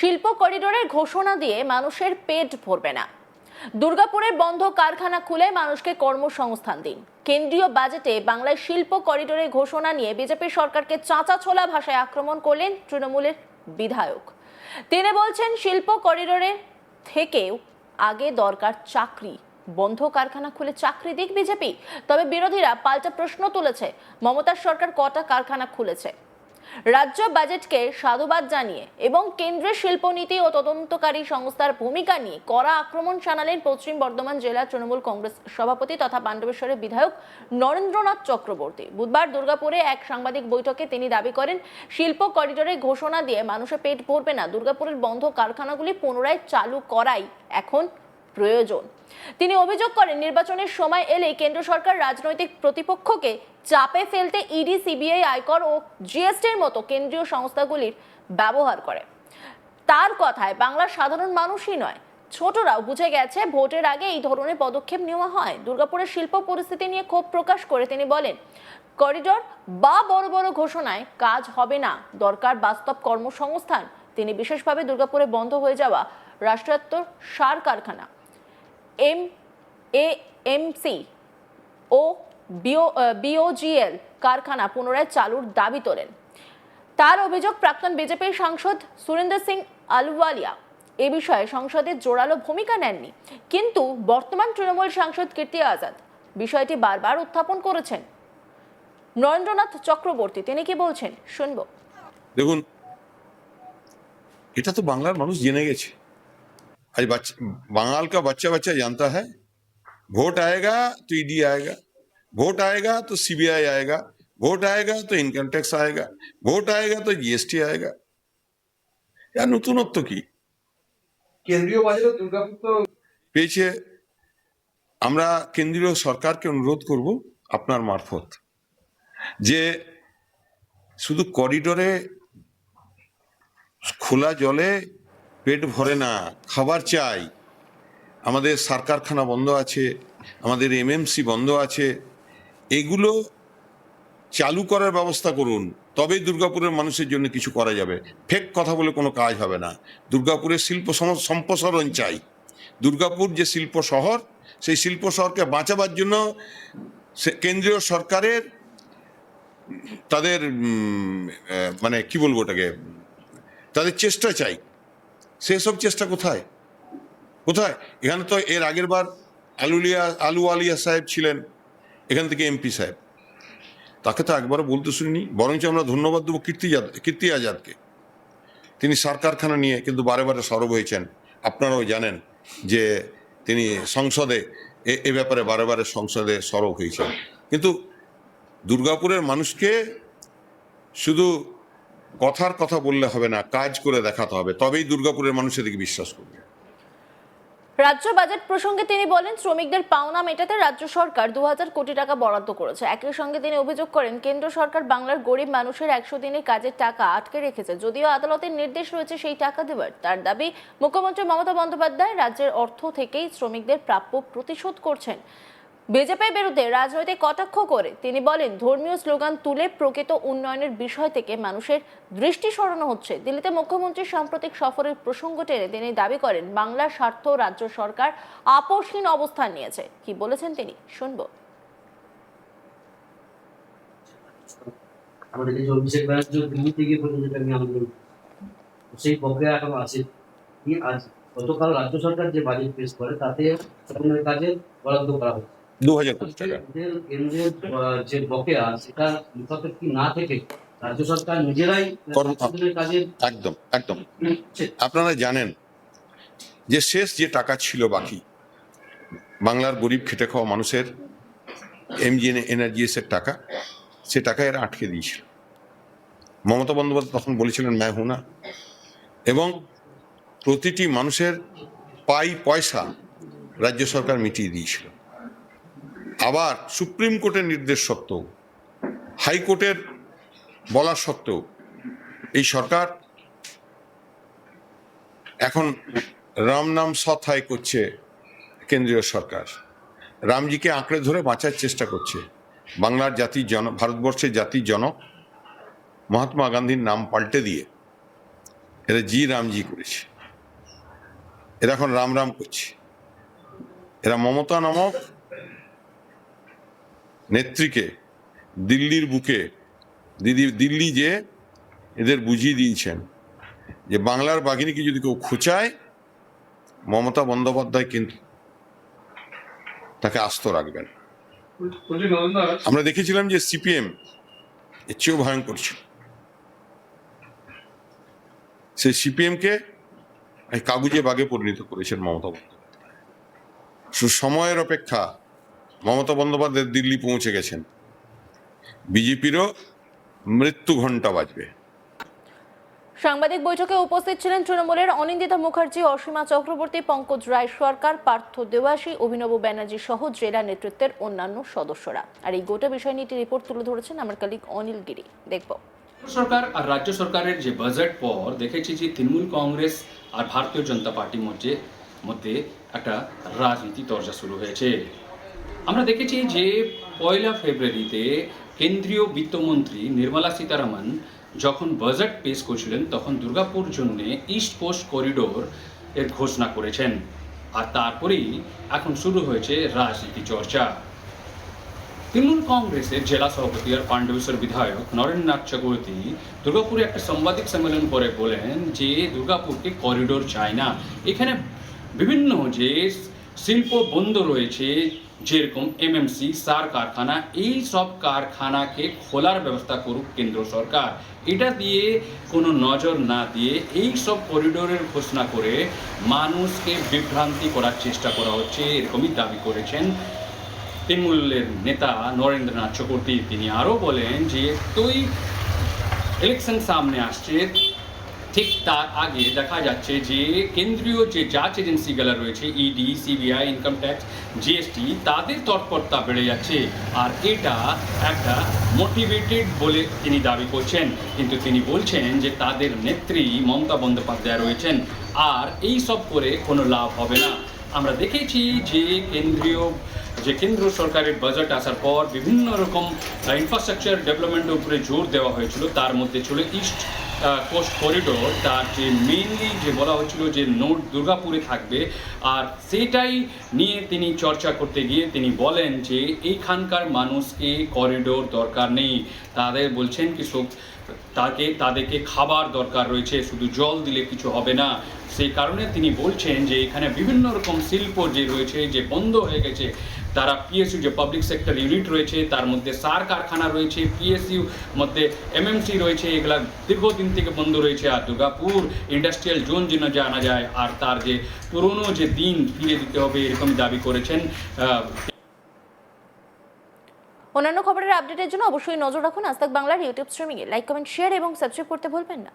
শিল্প করিডোরের ঘোষণা দিয়ে মানুষের পেট ভরবে না। দুর্গাপুরের বন্ধ কারখানা খুলে মানুষকে কর্মসংস্থান দিন। কেন্দ্রীয় বাজেটে বাংলায় শিল্প করিডোরের ঘোষণা নিয়ে বিজেপি সরকারকে চাঁচা ছোলা ভাষায় আক্রমণ করলেন তৃণমূলের বিধায়ক। তিনি বলছেন, শিল্প করিডোরে থেকেও আগে দরকার চাকরি। বন্ধ কারখানা খুলে চাকরি দিক বিজেপি। তবে বিরোধীরা পাল্টা প্রশ্ন তুলেছে, মমতার সরকার কটা কারখানা খুলেছে? রাজ্য বাজেটকে সাধুবাদ জানিয়ে এবং কেন্দ্রের শিল্পনীতি ও তদন্তকারী সংস্থার ভূমিকা নিয়ে কড়া আক্রমণ জানালেন পশ্চিম বর্ধমান জেলা তৃণমূল কংগ্রেস সভাপতি তথা পাণ্ডবেশ্বরের বিধায়ক নরেন্দ্রনাথ চক্রবর্তী। বুধবার দুর্গাপুরে এক সাংবাদিক বৈঠকে তিনি দাবি করেন, শিল্প করিডোরে ঘোষণা দিয়ে মানুষের পেট ভরবে না, দুর্গাপুরের বন্ধ কারখানাগুলি পুনরায় চালু করাই এখন প্রয়োজন। তিনি অভিযোগ করেন, নির্বাচনের সময় এলে কেন্দ্র সরকার রাজনৈতিক প্রতিপক্ষকে চাপে ফেলতে ইডি, সিবিআই, আয়কর ও জিএসটির মতো কেন্দ্রীয় সংস্থাগুলির ব্যবহার করে। তার কথায়, বাংলার সাধারণ মানুষই নয়, ছোটরাও বুঝে গেছে ভোটের আগে এই ধরনের পদক্ষেপ নেওয়া হয়। দুর্গাপুরের শিল্প পরিস্থিতি নিয়ে ক্ষোভ প্রকাশ করে তিনি বলেন, করিডোর বা বড় বড় ঘোষণায় কাজ হবে না। দরকার বাস্তব কর্মসংস্থান। তিনি বিশেষভাবে দুর্গাপুরে বন্ধ হয়ে যাওয়া রাষ্ট্রায়ত্ত সার কারখানা। এম এ এমসি ও বিও বিওজিএল কারখানা পুনরায় চালুর দাবি তোলেন। তার অভিযোগ প্রাক্তন বিজেপির সাংসদ সুরেন্দ্র সিং আলওয়ালিয়া। এ বিষয়ে সংসদে জোরালো ভূমিকা নেননি, কিন্তু বর্তমান তৃণমূল সাংসদ কীর্তি আজাদ বিষয়টি বারবার উত্থাপন করেছেন। নরেন্দ্রনাথ চক্রবর্তী, তিনি কি বলছেন? শুনব। দেখুন, এটা তো বাংলার মানুষ জেনে গেছে। आज बच्चा बंगाल का बच्चा बच्चा जानता है वोट आएगा तो ईडी आएगा वोट आएगा तो सीबीआई आएगा वोट आएगा तो इनकम टैक्स आएगा वोट आएगा तो जीएसटी आएगा या নতুনত্ব কি কেন্দ্রীয় বাজেটে দুর্গাপুর তো পেয়েছে আমরা কেন্দ্রীয় সরকারকে অনুরোধ করব আপনার মারফত যে শুধু করিডোরে খোলা জলে পেট ভরে না, খাবার চাই। আমাদের সার কারখানা বন্ধ আছে, আমাদের এমএমসি বন্ধ আছে। এগুলো চালু করার ব্যবস্থা করুন তবেই দুর্গাপুরের মানুষের জন্য কিছু করা যাবে। ফেক কথা বলে কোনো কাজ হবে না। দুর্গাপুরের শিল্প সম্প্রসারণ চাই। দুর্গাপুর যে শিল্প শহর, সেই শিল্প শহরকে বাঁচাবার জন্য কেন্দ্রীয় সরকারের তাদের মানে কি বলব ওটাকে? তাদের চেষ্টা চাই। সেসব চেষ্টা কোথায়? কোথায়? এখানে তো এর আগের বার আলুলিয়া, আলু আলিয়া সাহেব ছিলেন, এখান থেকে এমপি সাহেব। তাকে তো একবারও বলতে শুনিনি, বরঞ্চ আমরা ধন্যবাদ দেবো কীর্তি কীর্তি আজাদকে। তিনি সার কারখানা নিয়ে কিন্তু বারে বারে সরব হয়েছেন। আপনারাও জানেন যে তিনি সংসদে এ ব্যাপারে বারে বারে সংসদে সরব হয়েছেন। কিন্তু দুর্গাপুরের মানুষকে শুধু কথার কথা বললে হবে না, কাজ করে দেখাতে হবে। তবেই দুর্গাপুরের মানুষ এদিকে বিশ্বাস করবে। রাজ্য বাজেট প্রসঙ্গে তিনি বলেন, শ্রমিকদের পাওনা মেটাতে রাজ্য সরকার দু হাজার কোটি টাকা বরাদ্দ করেছে। একই সঙ্গে তিনি অভিযোগ করেন, কেন্দ্র সরকার বাংলার গরিব মানুষের একশো দিনের কাজের টাকা আটকে রেখেছে। যদিও আদালতের নির্দেশ রয়েছে সেই টাকা দেওয়ার তার দাবি মুখ্যমন্ত্রী মমতা বন্দ্যোপাধ্যায় রাজ্যের অর্থ থেকেই শ্রমিকদের প্রাপ্য প্রতিশোধ করছেন। বিজেপির বিরুদ্ধে রাজনৈতিক কটাক্ষ করে তিনি বলেন, ধর্মীয় স্লোগান তুলে প্রকৃত উন্নয়নের বিষয় থেকে মানুষের দৃষ্টি সরানো হচ্ছে। দিল্লিতে মুখ্যমন্ত্রীর সাম্প্রতিক সফরের প্রসঙ্গ টেনে তিনি দাবি করেন বাংলার স্বার্থ রাজ্য সরকার আপোষহীন অবস্থান নিয়েছে। কি বলেছেন তিনি? শুনব। আমাদের যে অভিষেক ব্যানার্জি দিল্লি থেকে পর্যন্ত নিয়ে আন্দোলন সেই প্রক্রিয়া এখনও আছে। আজ গতকাল রাজ্য সরকার যে বাজেট পেশ করে, তাতে কাজে বরাদ্দ করা হচ্ছে। দু হাজার কোটি টাকা। যে বকেয়া সেটা মুখাপেক্ষি না থেকে রাজ্য সরকার নিজেরাই একদম একদম। আপনারা জানেন যে শেষ যে টাকা ছিল বাকি বাংলার গরিব খেটে খাওয়া মানুষের এমজি এনার্জিএস এর টাকা সে টাকা এরা আটকে দিয়েছিল। মমতা বন্দ্যোপাধ্যায় তখন বলেছিলেন ম্যা হুনা এবং প্রতিটি মানুষের পাই পয়সা রাজ্য সরকার মিটিয়ে দিয়েছিল। আবার সুপ্রিম কোর্টের নির্দেশ সত্ত্বেও, হাইকোর্টের বলা সত্ত্বেও, এই সরকার এখন রাম নাম সথায় করছে কেন্দ্রীয় সরকার। রামজিকে আঁকড়ে ধরে বাঁচার চেষ্টা করছে বাংলার জাতির জন, ভারতবর্ষের জাতির জনক মহাত্মা গান্ধীর নাম পাল্টে দিয়ে। এরা জি রামজি করেছে। এরা এখন রাম রাম করছে। এরা মমতা নামক নেত্রীকে, দিল্লির বুকে, দিদি, দিল্লি যে এদের বুঝিয়ে দিয়েছেন যে বাংলার বাঘিনীকে যদি কেউ খোঁচায়, মমতা বন্দ্যোপাধ্যায় কিন্তু তাকে আস্ত রাখবেন। আমরা দেখেছিলাম যে সিপিএম এর চেয়েও ভয়ঙ্কর ছিল। সেই সিপিএমকে কাগুজে বাগে পরিণত করেছেন মমতা বন্দ্যোপাধ্যায়। সময়ের অপেক্ষা মমতা বন্দ্যোপাধ্যায় দিল্লি পৌঁছে গেছেন। বিজেপিরও মৃত্যু ঘণ্টা বাজবে। সাংবাদিক বৈঠকে উপস্থিত ছিলেন তৃণমূলের অনিন্দিতা মুখার্জি অসীমা চক্রবর্তী পঙ্কজ রায় সরকার পার্থ দেওয়াসী অভিনব ব্যানার্জি সহ জেলা নেতৃত্বের অন্যান্য সদস্যরা। আর এই গোটা বিষয় নিয়ে একটি রিপোর্ট তুলে ধরেছেন আমার কালিক অনিল গিরি। দেখব। সরকার আর রাজ্য সরকারের যে বাজেট পর দেখেছি যে তৃণমূল কংগ্রেস আর ভারতীয় জনতা পার্টির মধ্যে মধ্যে একটা রাজনীতি দরজা শুরু হয়েছে। আমরা দেখেছি যে পয়লা ফেব্রুয়ারিতে কেন্দ্রীয় বিত্তমন্ত্রী নির্মলা সীতারামন যখন বাজেট পেশ করছিলেন, তখন দুর্গাপুর জন্যে ইস্ট কোস্ট করিডোর এর ঘোষণা করেছেন। আর তারপরেই এখন শুরু হয়েছে রাজনীতি চর্চা। তৃণমূল কংগ্রেসের জেলা সভাপতি আর পাণ্ডবেশ্বর বিধায়ক নরেন্দ্রনাথ চক্রবর্তী দুর্গাপুরে একটা সাংবাদিক সম্মেলন করে বলেন যে দুর্গাপুরকে করিডোর চায় না। এখানে বিভিন্ন যে শিল্প বন্ধ রয়েছে যেরকম এমএমসি সার কারখানা, এই সব কারখানাকে খোলার ব্যবস্থা করুক কেন্দ্র সরকার। এটা দিয়ে কোনো নজর না দিয়ে এই সব করিডোরের ঘোষণা করে মানুষকে বিভ্রান্তি করার চেষ্টা করা হচ্ছে, এরকমই দাবি করেছেন তৃণমূলের নেতা নরেন্দ্রনাথ চক্রবর্তী। তিনি আরও বলেন যে, তুই ইলেকশন সামনে আসছে ঠিক তার আগে দেখা যাচ্ছে যে কেন্দ্রীয় যে যাচ এজেন্সিগুলো রয়েছে ED CBI income tax GST তাদের তৎপরতা বেড়ে যাচ্ছে। আর এটা একটা মোটিভেটেড বলে তিনি দাবি করছেন। কিন্তু তিনি বলছেন যে তাদের নেত্রী মমতা বন্দ্যোপাধ্যায় রয়েছেন। আর এই সব করে কোনো লাভ হবে না। আমরা দেখেছি যে কেন্দ্রীয়, যে কেন্দ্র সরকারের বাজেট আসার পর বিভিন্ন রকম ইনফ্রাস্ট্রাকচার ডেভেলপমেন্টের উপরে জোর দেওয়া হয়েছিল। তার মধ্যে ছিল ইস্ট কোস্ট করিডোর তার যে মেইনলি যে বলা হচ্ছিল যে নোট দুর্গাপুরে থাকবে, আর সেটাই নিয়ে তিনি চর্চা করতে গিয়ে তিনি বলেন যে এইখানকার মানুষকে করিডোর দরকার নেই। তাদের বলছেন কি তাকে, তাদেরকে খাবার দরকার রয়েছে, শুধু জল দিলে কিছু হবে না। সেই কারণে তিনি বলছেন যে এখানে বিভিন্ন রকম শিল্প যে রয়েছে, যে বন্ধ হয়ে গেছে তারা পিএসইউ যে পাবলিক সেক্টর ইউনিট রয়েছে, তার মধ্যে সার কারখানা রয়েছে পিএসইউ মধ্যে এমএমসি রয়েছে, এগুলা দীর্ঘদিন থেকে বন্ধ রয়েছে। আর দুর্গাপুর ইন্ডাস্ট্রিয়াল জোন যেন জানা যায়, আর তার যে পুরনো যে দিন ফিরে দিতে হবে এরকম দাবি করেছেন অন্যান্য খবরের আপডেটের জন্য অবশ্যই নজর রাখুন আজ বাংলার ইউটিউব স্ট্রিমিংয়ে লাইক কমেন্ট শেয়ার এবং সাবস্ক্রাইব করতে ভুলবেন না।